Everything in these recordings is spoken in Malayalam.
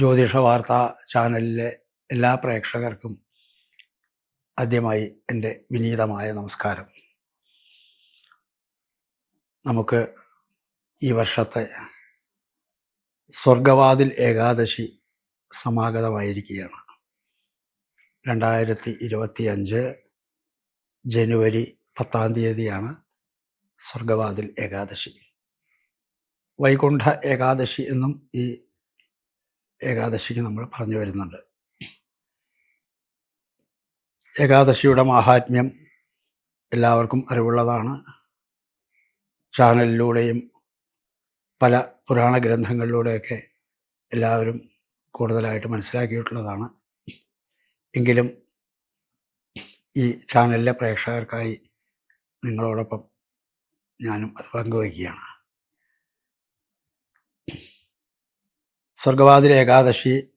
ജ്യോതിഷ വാർത്താ ചാനലിലെ എല്ലാ പ്രേക്ഷകർക്കും ആദ്യമായി എന്റെ വിനീതമായ നമസ്കാരം. നമുക്ക് ഈ വർഷത്തെ സ്വർഗവാതിൽ ഏകാദശി സമാഗതമായിരിക്കുകയാണ്. രണ്ടായിരത്തി ഇരുപത്തി അഞ്ച് ജനുവരി പത്താം തീയതിയാണ് സ്വർഗവാതിൽ ഏകാദശി. വൈകുണ്ഠ ഏകാദശി എന്നും ഈ ഏകാദശിക്ക് നമ്മൾ പറഞ്ഞു വരുന്നുണ്ട്. ഏകാദശിയുടെ മാഹാത്മ്യം എല്ലാവർക്കും അറിവുള്ളതാണ്. ചാനലിലൂടെയും പല പുരാണ ഗ്രന്ഥങ്ങളിലൂടെയൊക്കെ എല്ലാവരും കൂടുതലായിട്ട് മനസ്സിലാക്കിയിട്ടുള്ളതാണ്. എങ്കിലും ഈ ചാനലിലെ പ്രേക്ഷകർക്കായി നിങ്ങളോടൊപ്പം ഞാനും അത് പങ്കുവയ്ക്കുകയാണ്. സ്വർഗവാതിൽ ഏകാദശി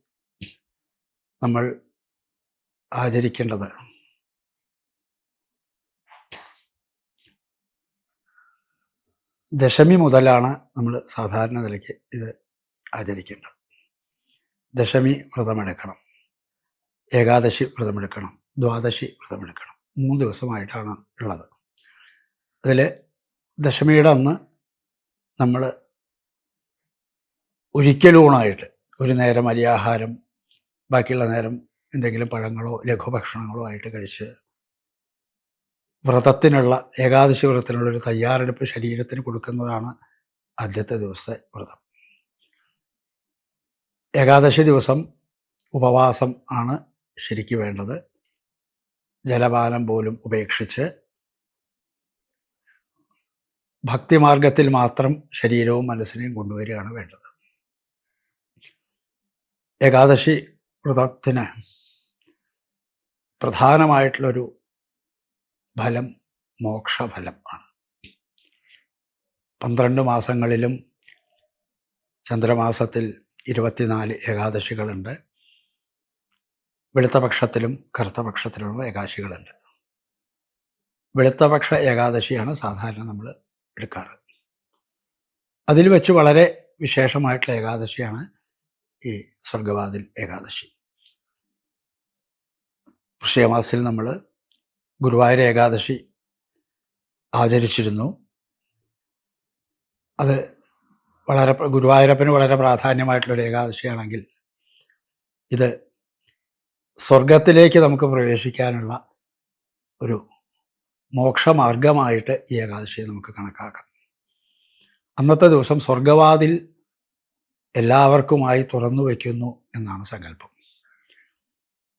നമ്മൾ ആചരിക്കേണ്ടത്. ദശമി മുതലാണ് നമ്മൾ സാധാരണ നിലയ്ക്ക് ഇത് ആചരിക്കേണ്ടത്. ദശമി വ്രതമെടുക്കണം. ഏകാദശി വ്രതമെടുക്കണം. ദ്വാദശി വ്രതമെടുക്കണം. മൂന്ന് ദിവസമായിട്ടാണ് ഉള്ളത്. അതിൽ ദശമിയുടെ അന്ന് നമ്മൾ ഒരിക്കലൂണായിട്ട് ഒരു നേരം അരിയാഹാരം ബാക്കിയുള്ള നേരം എന്തെങ്കിലും പഴങ്ങളോ ലഘുഭക്ഷണങ്ങളോ ആയിട്ട് കഴിച്ച് വ്രതത്തിനുള്ള ഏകാദശി വ്രതത്തിനുള്ള ഒരു തയ്യാറെടുപ്പ് ശരീരത്തിന് കൊടുക്കുന്നതാണ് ആദ്യത്തെ ദിവസത്തെ വ്രതം. ഏകാദശി ദിവസം ഉപവാസം ആണ് ശരിക്ക് വേണ്ടത്. ജലപാനം പോലും ഉപേക്ഷിച്ച് ഭക്തിമാർഗത്തിൽ മാത്രം ശരീരവും മനസ്സിനെയും കൊണ്ടുവരികയാണ് വേണ്ടത്. ഏകാദശി വ്രതത്തിന് പ്രധാനമായിട്ടുള്ളൊരു ഫലം മോക്ഷഫലം ആണ്. പന്ത്രണ്ട് മാസങ്ങളിലും ചന്ദ്രമാസത്തിൽ ഇരുപത്തിനാല് ഏകാദശികളുണ്ട്. വെളുത്തപക്ഷത്തിലും കറുത്തപക്ഷത്തിലുള്ള ഏകാദശികളുണ്ട് വെളുത്തപക്ഷ ഏകാദശിയാണ് സാധാരണ നമ്മൾ എടുക്കാറ്. അതിൽ വെച്ച് വളരെ വിശേഷമായിട്ടുള്ള ഏകാദശിയാണ് ഈ സ്വർഗവാതിൽ ഏകാദശി. വൃശ്ചികമാസത്തിൽ നമ്മൾ ഗുരുവായൂർ ഏകാദശി ആചരിച്ചിരുന്നു. അത് വളരെ ഗുരുവായൂരപ്പന് വളരെ പ്രാധാന്യമായിട്ടുള്ളൊരു ഏകാദശിയാണെങ്കിൽ ഇത് സ്വർഗത്തിലേക്ക് നമുക്ക് പ്രവേശിക്കാനുള്ള ഒരു മോക്ഷമാർഗമായിട്ട് ഈ ഏകാദശിയെ നമുക്ക് കണക്കാക്കാം. അന്നത്തെ ദിവസം സ്വർഗവാതിൽ എല്ലാവർക്കുമായി തുറന്നു വയ്ക്കുന്നു എന്നാണ് സങ്കല്പം.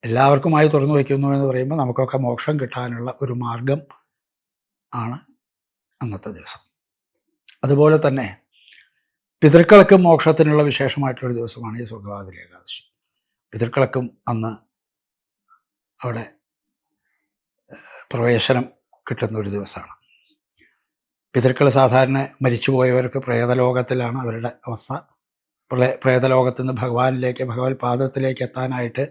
എല്ലാവർക്കുമായി തുറന്നു വയ്ക്കുന്നു എന്ന് പറയുമ്പോൾ നമുക്കൊക്കെ മോക്ഷം കിട്ടാനുള്ള ഒരു മാർഗം ആണ് അന്നത്തെ ദിവസം. അതുപോലെ തന്നെ പിതൃക്കൾക്കും മോക്ഷത്തിനുള്ള വിശേഷമായിട്ടൊരു ദിവസമാണ് ഈ സ്വർഗവാതിൽ ഏകാദശി. പിതൃക്കൾക്കും അന്ന് അവിടെ പ്രവേശനം കിട്ടുന്ന ഒരു ദിവസമാണ്. പിതൃക്കൾ സാധാരണ മരിച്ചുപോയവർക്ക് പ്രേതലോകത്തിലാണ് അവരുടെ അവസ്ഥ. പ്രേതലോകത്ത് നിന്ന് ഭഗവാനിലേക്ക് ഭഗവത് പാദത്തിലേക്ക് എത്താനായിട്ട്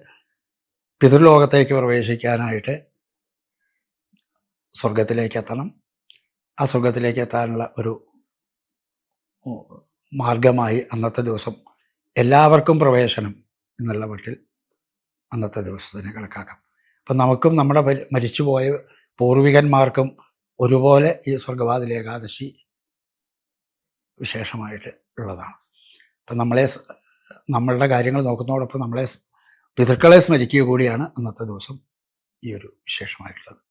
പിതൃലോകത്തേക്ക് പ്രവേശിക്കാനായിട്ട് സ്വർഗത്തിലേക്ക് എത്തണം. ആ സ്വർഗത്തിലേക്ക് എത്താനുള്ള ഒരു മാർഗമായി അന്നത്തെ ദിവസം എല്ലാവർക്കും പ്രവേശനം എന്നുള്ള മട്ടിൽ അന്നത്തെ ദിവസത്തിനെ കണക്കാക്കാം. അപ്പം നമുക്കും നമ്മുടെ മരിച്ചുപോയ പൂർവികന്മാർക്കും ഒരുപോലെ ഈ സ്വർഗവാതിൽ ഏകാദശി വിശേഷമായിട്ട് ഉള്ളതാണ്. അപ്പം നമ്മളെ നമ്മളുടെ കാര്യങ്ങൾ നോക്കുന്നതോടൊപ്പം നമ്മളെ പിതൃക്കളെ സ്മരിക്കുക കൂടിയാണ് അന്നത്തെ ദിവസം ഈ ഒരു വിശേഷമായിട്ടുള്ളത്.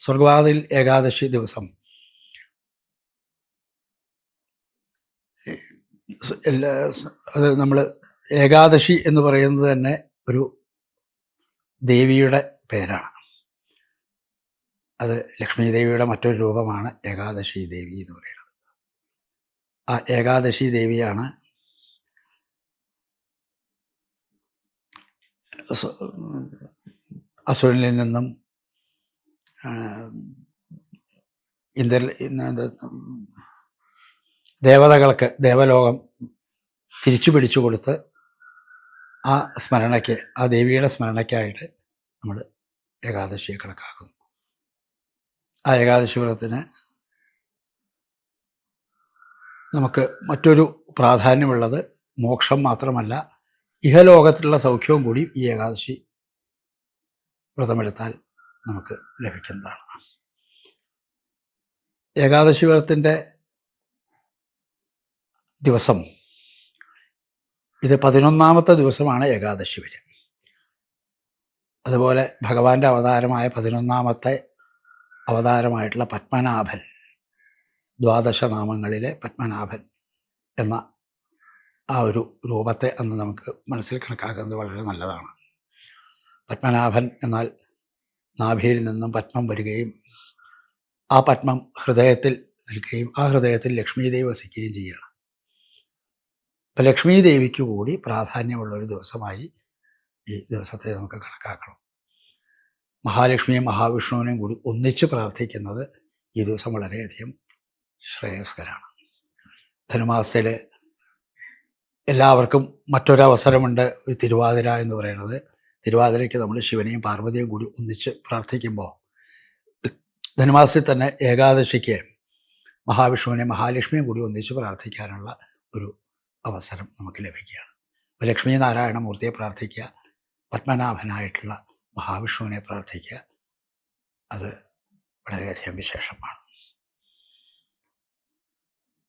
സ്വർഗവാതിൽ ഏകാദശി ദിവസം. എല്ലാ അത് നമ്മൾ ഏകാദശി എന്ന് പറയുന്നത് തന്നെ ഒരു ദേവിയുടെ പേരാണ്. അത് ലക്ഷ്മി ദേവിയുടെ മറ്റൊരു രൂപമാണ് ഏകാദശി ദേവി എന്ന് പറയുന്നത്. ആ ഏകാദശി ദേവിയാണ്. അസുരനിൽ നിന്നും ഇത് ദേവതകൾക്ക് ദേവലോകം തിരിച്ചു പിടിച്ചു കൊടുത്ത് ആ സ്മരണയ്ക്ക് ആ ദേവിയുടെ സ്മരണയ്ക്കായിട്ട് നമ്മൾ ഏകാദശിയെ കണക്കാക്കുന്നു. ആ ഏകാദശി വ്രതത്തിന് നമുക്ക് മറ്റൊരു പ്രാധാന്യമുള്ളത് മോക്ഷം മാത്രമല്ല ഇഹലോകത്തിലുള്ള സൗഖ്യവും കൂടി ഈ ഏകാദശി വ്രതമെടുത്താൽ നമുക്ക് ലഭിക്കുന്നതാണ്. ഏകാദശി വ്രതത്തിന്റെ ദിവസം ഇത് പതിനൊന്നാമത്തെ ദിവസമാണ് ഏകാദശി വരെ. അതുപോലെ ഭഗവാന്റെ അവതാരമായ പതിനൊന്നാമത്തെ അവതാരമായിട്ടുള്ള പത്മനാഭൻ ദ്വാദശ നാമങ്ങളിലെ പത്മനാഭൻ എന്ന ആ ഒരു രൂപത്തെ അന്ന് നമുക്ക് മനസ്സിൽ കണക്കാക്കുന്നത് വളരെ നല്ലതാണ്. പത്മനാഭൻ എന്നാൽ നാഭിയിൽ നിന്നും പത്മം വരികയും ആ പത്മം ഹൃദയത്തിൽ നിൽക്കുകയും ആ ഹൃദയത്തിൽ ലക്ഷ്മീദേവി വസിക്കുകയും ചെയ്യണം. അപ്പം ലക്ഷ്മീദേവിക്ക് കൂടി പ്രാധാന്യമുള്ളൊരു ദിവസമായി ഈ ദിവസത്തെ നമുക്ക് കണക്കാക്കണം. മഹാലക്ഷ്മിയും മഹാവിഷ്ണുവിനെയും കൂടി ഒന്നിച്ച് പ്രാർത്ഥിക്കുന്നത് ഈ ദിവസം വളരെയധികം ശ്രേയസ്കരാണ്. ധനുമാസത്തിൽ എല്ലാവർക്കും മറ്റൊരവസരമുണ്ട് ഒരു തിരുവാതിര എന്ന് പറയുന്നത്. തിരുവാതിരയ്ക്ക് നമ്മൾ ശിവനെയും പാർവതിയും കൂടി ഒന്നിച്ച് പ്രാർത്ഥിക്കുമ്പോൾ ധനുമാസത്തിൽ തന്നെ ഏകാദശിക്ക് മഹാവിഷ്ണുവിനെ മഹാലക്ഷ്മിയും കൂടി ഒന്നിച്ച് പ്രാർത്ഥിക്കാനുള്ള ഒരു അവസരം നമുക്ക് ലഭിക്കുകയാണ്. ലക്ഷ്മി നാരായണ മൂർത്തിയെ പ്രാർത്ഥിക്കുക പത്മനാഭനായിട്ടുള്ള മഹാവിഷ്ണുവിനെ പ്രാർത്ഥിക്കുക അത് വളരെയധികം വിശേഷമാണ്.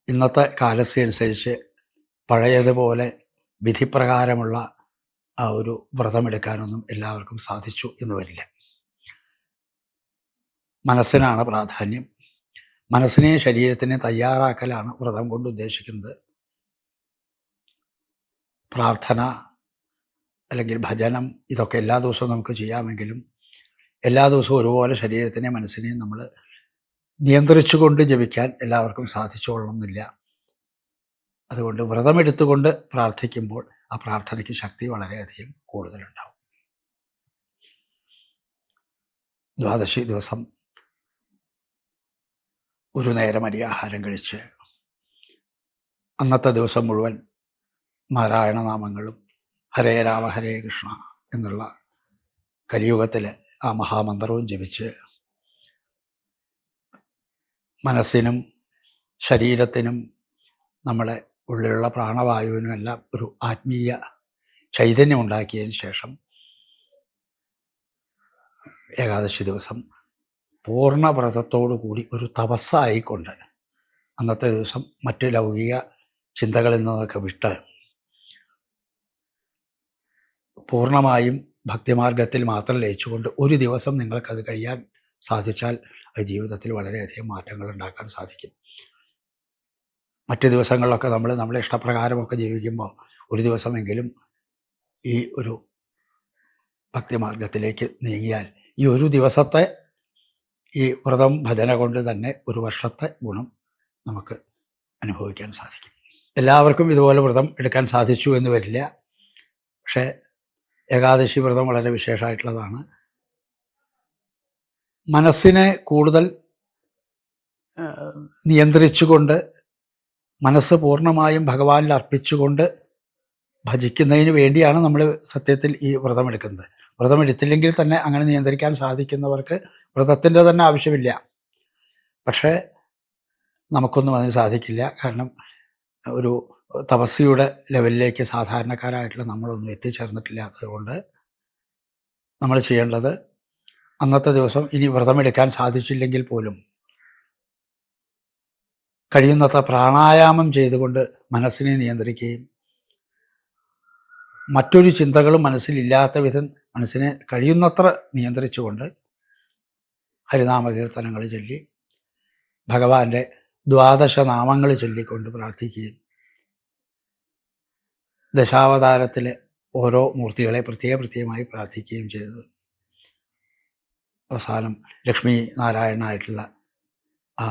ഇന്നത്തെ കാലസ്ഥയനുസരിച്ച് പഴയതുപോലെ വിധിപ്രകാരമുള്ള ആ ഒരു വ്രതമെടുക്കാനൊന്നും എല്ലാവർക്കും സാധിച്ചു എന്ന് വരില്ല. മനസ്സിനാണ് പ്രാധാന്യം. മനസ്സിനെ ശരീരത്തിനെ തയ്യാറാക്കലാണ് വ്രതം കൊണ്ട് ഉദ്ദേശിക്കുന്നത്. പ്രാർത്ഥന അല്ലെങ്കിൽ ഭജനം ഇതൊക്കെ എല്ലാ ദിവസവും നമുക്ക് ചെയ്യാമെങ്കിലും എല്ലാ ദിവസവും ഒരുപോലെ ശരീരത്തിനെയും മനസ്സിനെയും നമ്മൾ നിയന്ത്രിച്ചുകൊണ്ട് ജപിക്കാൻ എല്ലാവർക്കും സാധിച്ചുകൊള്ളണമെന്നില്ല അതുകൊണ്ട് വ്രതമെടുത്തുകൊണ്ട് പ്രാർത്ഥിക്കുമ്പോൾ ആ പ്രാർത്ഥനയ്ക്ക് ശക്തി വളരെയധികം കൂടുതലുണ്ടാവും. ദ്വാദശി ദിവസം ഒരു നേരം അരിയാഹാരം കഴിച്ച് അന്നത്തെ ദിവസം മുഴുവൻ നാരായണനാമങ്ങളും ഹരേ രാമ ഹരേ കൃഷ്ണ എന്നുള്ള കലിയുഗത്തിലെ ആ മഹാമന്ത്രവും ജപിച്ച് മനസ്സിനും ശരീരത്തിനും നമ്മുടെ ഉള്ളിലുള്ള പ്രാണവായുവിനും എല്ലാം ഒരു ആത്മീയ ചൈതന്യം ഉണ്ടാക്കിയതിന് ശേഷം ഏകാദശി ദിവസം പൂർണവ്രതത്തോടു കൂടി ഒരു തപസ്സായിക്കൊണ്ട് അന്നത്തെ ദിവസം മറ്റ് ലൗകിക ചിന്തകളിൽ നിന്നൊക്കെ വിട്ട് പൂർണമായും ഭക്തിമാർഗത്തിൽ മാത്രം ലയിച്ചുകൊണ്ട് ഒരു ദിവസം നിങ്ങൾക്കത് കഴിയാൻ സാധിച്ചാൽ അത് ജീവിതത്തിൽ വളരെയധികം മാറ്റങ്ങൾ ഉണ്ടാക്കാൻ സാധിക്കും. മറ്റ് ദിവസങ്ങളിലൊക്കെ നമ്മൾ നമ്മുടെ ഇഷ്ടപ്രകാരമൊക്കെ ജീവിക്കുമ്പോൾ ഒരു ദിവസമെങ്കിലും ഈ ഒരു ഭക്തിമാർഗത്തിലേക്ക് നീങ്ങിയാൽ ഈ ഒരു ദിവസത്തെ ഈ വ്രതം ഭജന കൊണ്ട് തന്നെ ഒരു വർഷത്തെ ഗുണം നമുക്ക് അനുഭവിക്കാൻ സാധിക്കും. എല്ലാവർക്കും ഇതുപോലെ വ്രതം എടുക്കാൻ സാധിച്ചു എന്ന് വരില്ല. പക്ഷേ ഏകാദശി വ്രതം വളരെ വിശേഷമായിട്ടുള്ളതാണ്. മനസ്സിനെ കൂടുതൽ നിയന്ത്രിച്ചുകൊണ്ട് മനസ്സ് പൂർണമായും ഭഗവാനിൽ അർപ്പിച്ചുകൊണ്ട് ഭജിക്കുന്നതിന് വേണ്ടിയാണ് നമ്മൾ സത്യത്തിൽ ഈ വ്രതമെടുക്കുന്നത്. വ്രതമെടുത്തില്ലെങ്കിൽ തന്നെ അങ്ങനെ നിയന്ത്രിക്കാൻ സാധിക്കുന്നവർക്ക് വ്രതത്തിന്റെ തന്നെ ആവശ്യമില്ല. പക്ഷേ നമുക്കൊന്നും അതിന് സാധിക്കില്ല. കാരണം ഒരു തപസ്യയുടെ ലെവലിലേക്ക് സാധാരണക്കാരായിട്ടുള്ള നമ്മളൊന്നും എത്തിച്ചേർന്നിട്ടില്ലാത്തതുകൊണ്ട് നമ്മൾ ചെയ്യേണ്ടത് അന്നത്തെ ദിവസം ഇനി വ്രതമെടുക്കാൻ സാധിച്ചില്ലെങ്കിൽ പോലും. കഴിയുന്നത്ര പ്രാണായാമം ചെയ്തുകൊണ്ട് മനസ്സിനെ നിയന്ത്രിക്കുകയും മറ്റൊരു ചിന്തകളും മനസ്സിലില്ലാത്ത വിധം മനസ്സിനെ കഴിയുന്നത്ര നിയന്ത്രിച്ചുകൊണ്ട് ഹരിനാമകീർത്തനങ്ങൾ ചൊല്ലി ഭഗവാന്റെ ദ്വാദശ നാമങ്ങൾ ചൊല്ലിക്കൊണ്ട് പ്രാർത്ഥിക്കുകയും ദശാവതാരത്തിലെ ഓരോ മൂർത്തികളെ പ്രത്യേക പ്രത്യേകമായി പ്രാർത്ഥിക്കുകയും ചെയ്തത് അവസാനം ലക്ഷ്മി നാരായണനായിട്ടുള്ള ആ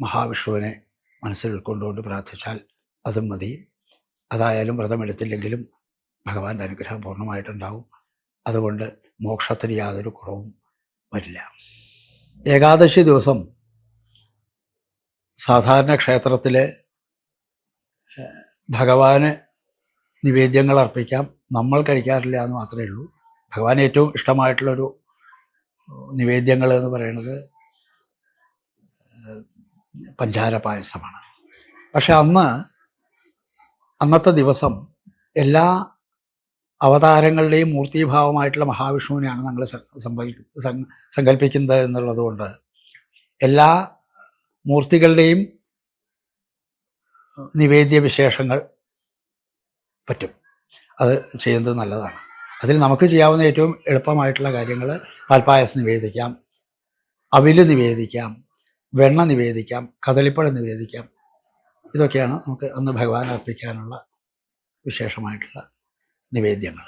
മഹാവിഷ്ണുവിനെ മനസ്സിൽ ഉൾക്കൊണ്ടുകൊണ്ട് പ്രാർത്ഥിച്ചാൽ അതും മതി. അതായാലും വ്രതമെടുത്തില്ലെങ്കിലും ഭഗവാന്റെ അനുഗ്രഹം പൂർണമായിട്ടുണ്ടാവും. അതുകൊണ്ട് മോക്ഷത്തിന് യാതൊരു കുറവും വരില്ല. ഏകാദശി ദിവസം സാധാരണ ക്ഷേത്രത്തിൽ ഭഗവാന് നിവേദ്യങ്ങൾ അർപ്പിക്കാം. നമ്മൾ കഴിക്കാറില്ല എന്ന് മാത്രമേ ഉള്ളൂ. ഭഗവാൻ ഏറ്റവും ഇഷ്ടമായിട്ടുള്ളൊരു നിവേദ്യങ്ങൾ എന്ന് പറയുന്നത് പഞ്ചാര പായസമാണ്. പക്ഷെ അന്ന് അന്നത്തെ ദിവസം എല്ലാ അവതാരങ്ങളുടെയും മൂർത്തിഭാവമായിട്ടുള്ള മഹാവിഷ്ണുവിനെയാണ് നമ്മൾ സങ്കല്പിക്കുന്നത് എന്നുള്ളത് കൊണ്ട് എല്ലാ മൂർത്തികളുടെയും നിവേദ്യ വിശേഷങ്ങൾ പറ്റും. അത് ചെയ്യുന്നത് നല്ലതാണ്. അതിൽ നമുക്ക് ചെയ്യാവുന്ന ഏറ്റവും എളുപ്പമായിട്ടുള്ള കാര്യങ്ങൾ പാൽപ്പായസം നിവേദിക്കാം അവിൽ നിവേദിക്കാം വെണ്ണ നിവേദിക്കാം കദളിപ്പഴം നിവേദിക്കാം. ഇതൊക്കെയാണ് നമുക്ക് അന്ന് ഭഗവാൻ അർപ്പിക്കാനുള്ള വിശേഷമായിട്ടുള്ള നിവേദ്യങ്ങൾ.